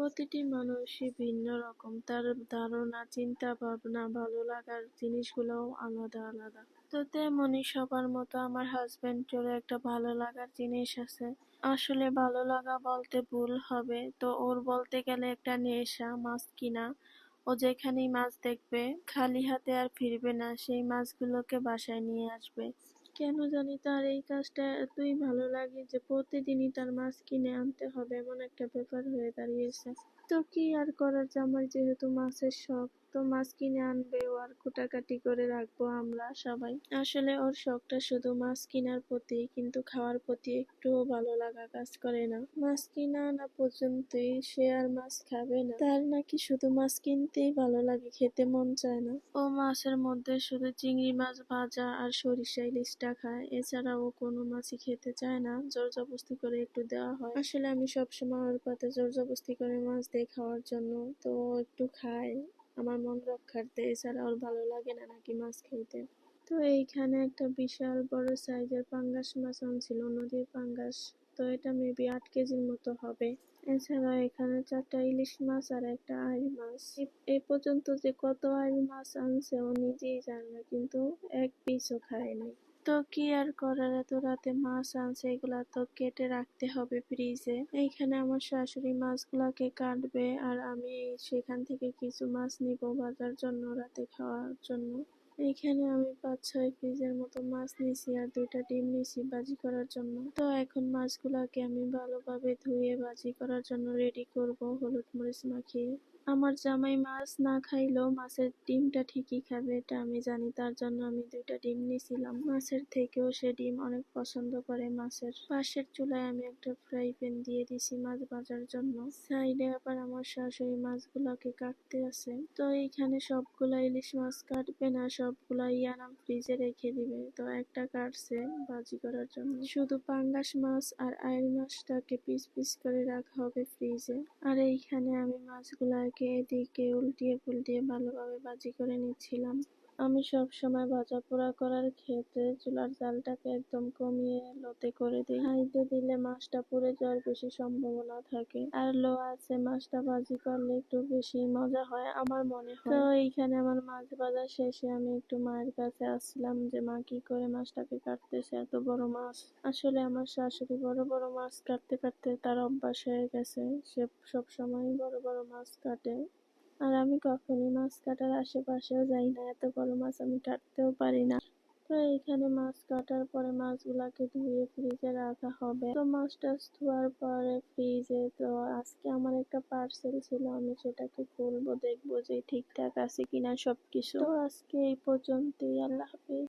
প্রতিটি মানুষই ভিন্ন রকম। তার ধারণা, চিন্তা, ভাবনা, ভালো লাগার জিনিসগুলোও আলাদা আলাদা। তো তেমনই সবার মতো আমার হাজবেন্ডেরও একটা ভালো লাগার জিনিস আছে। আসলে ভালো লাগা বলতে ভুল হবে। তো ওর বলতে গেলে একটা নেশা, মাছ কিনা। ও যেখানেই মাছ দেখবে, খালি হাতে আর ফিরবে না। সেই মাছগুলোকে বাসায় নিয়ে আসবে। কেন জানি তার এই কাজটা এতই ভালো লাগে যে প্রতিদিনই তার মাছ কিনে আনতে হবে, এমন একটা ব্যাপার হয়ে দাঁড়িয়েছে। তো কি আর করার আমার যেহেতু মাছের শখ তো মাছ কিনে আনবে, ও আর কুটাকাটি করে রাখব আমরা সবাই। আসলে ওর শখটা শুধু মাছ কেনার প্রতি কিন্তু খাওয়ার প্রতি একটুও ভালো লাগা কাজ করে না। মাছ কিনা আনা পর্যন্তই সে আর মাছ খাবে না। তার নাকি শুধু মাছ কিনতেই ভালো লাগে, খেতে মন চায় না। ও মাছের মধ্যে শুধু চিংড়ি মাছ ভাজা আর সরিষা ইলিশটা খায়। এছাড়া ও কোনো মাছই খেতে চায় না, জোর জবস্তি করে একটু দেওয়া হয়। আসলে আমি সবসময় ওর পাতে জোর জবস্তি করে মাছ দিয়ে খাওয়ার জন্য তো একটু খায়। আমার মন রক্ষার্থে এছাড়া ওর ভালো লাগে না নাকি মাছ খেতে। তো এইখানে একটা বিশাল বড় সাইজের পাঙ্গাস মাছ আনছিল, নদীর পাঙ্গাস। তো এটা মেবি আট কেজির মতো হবে। এছাড়া এখানে চারটা ইলিশ মাছ আর একটা আইল মাছ। এ পর্যন্ত যে কত আইল মাছ আনছে ও নিজেই জানে না, কিন্তু এক পিসও খায় নাই তো কি আর করার? এত রাতে মাছ আনছে, এগুলা তো কেটে রাখতে হবে ফ্রিজে। এইখানে আমার শাশুড়ি মাছগুলাকে কাটবে আর আমি সেখান থেকে কিছু মাছ নিব বাজার জন্য, রাতে খাওয়ার জন্য। এইখানে আমি পাঁচ ছয় পিসের মতো মাছ নিছি আর দুইটা ডিম নিছি বাজি করার জন্য। তো এখন মাছগুলাকে আমি ভালোভাবে ধুয়ে বাজি করার জন্য রেডি করব হলুদ মরিচ মাখিয়ে। আমার জামাই মাছ না খাইলেও মাছের ডিমটা ঠিকই খাবে, এটা আমি জানি। তার জন্য আমি দুইটা ডিম নিয়েছিলাম। মাছের থেকেও সে ডিম অনেক পছন্দ করে মাছের। পাশের চুলায় আমি একটা ফ্রাই প্যান দিয়ে দিছি মাছ ভাজার জন্য। সাইডে আবার আমার শাশুড়ি মাছগুলাকে কাটতে আছে। তো এইখানে সবগুলা ইলিশ মাছ কাটবে না সবগুলা ইয়ানাম ফ্রিজে রেখে দিবে। তো একটা কাটছে ভাজি করার জন্য। শুধু পাঙ্গাস মাছ আর আইল মাছটাকে পিস পিস করে রাখা হবে ফ্রিজে আর এইখানে আমি মাছগুলাকে এদিকে উল্টিয়ে পুল্টিয়ে ভালোভাবে ভাজি করে নিচ্ছিলাম। আমি সব সময় ভাজা পোড়া করার ক্ষেত্রে চুলার জালটাকে একদম কমিয়ে লোতে করে দিই। হাইতে দিলে মাছটা পুড়ে যাওয়ার বেশি সম্ভাবনা থাকে। আর লো আছে, মাছটা ভাজি করলে একটু বেশি মজা হয় আমার মনে হয়। তো এইখানে আমার মাছ ভাজা শেষে আমি একটু মায়ের কাছে আসছিলাম যে, মা, কি করে মাছটাকে কাটতেছে এত বড় মাছ? আসলে আমার শাশুড়ি বড় বড় মাছ কাটতে কাটতে তার অভ্যাস হয়ে গেছে। সে সব সময় বড় বড় মাছ কাটে। আর আমি কখনই মাছ কাটার আশেপাশেও যাই না। এত বড় মাছ আমি কাটতেও পারি না। তো এখানে মাছ কাটার পরে মাছগুলাকে ধুয়ে ফ্রিজে রাখা হবে। তো মাছ টাছ ধোয়ার পরে ফ্রিজে তো আজকে আমার একটা পার্সেল ছিল, আমি সেটাকে খুলবো, দেখব যে ঠিকঠাক আছে কিনা সবকিছু। তো আজকে এই পর্যন্তই, আল্লাহ হাফিজ।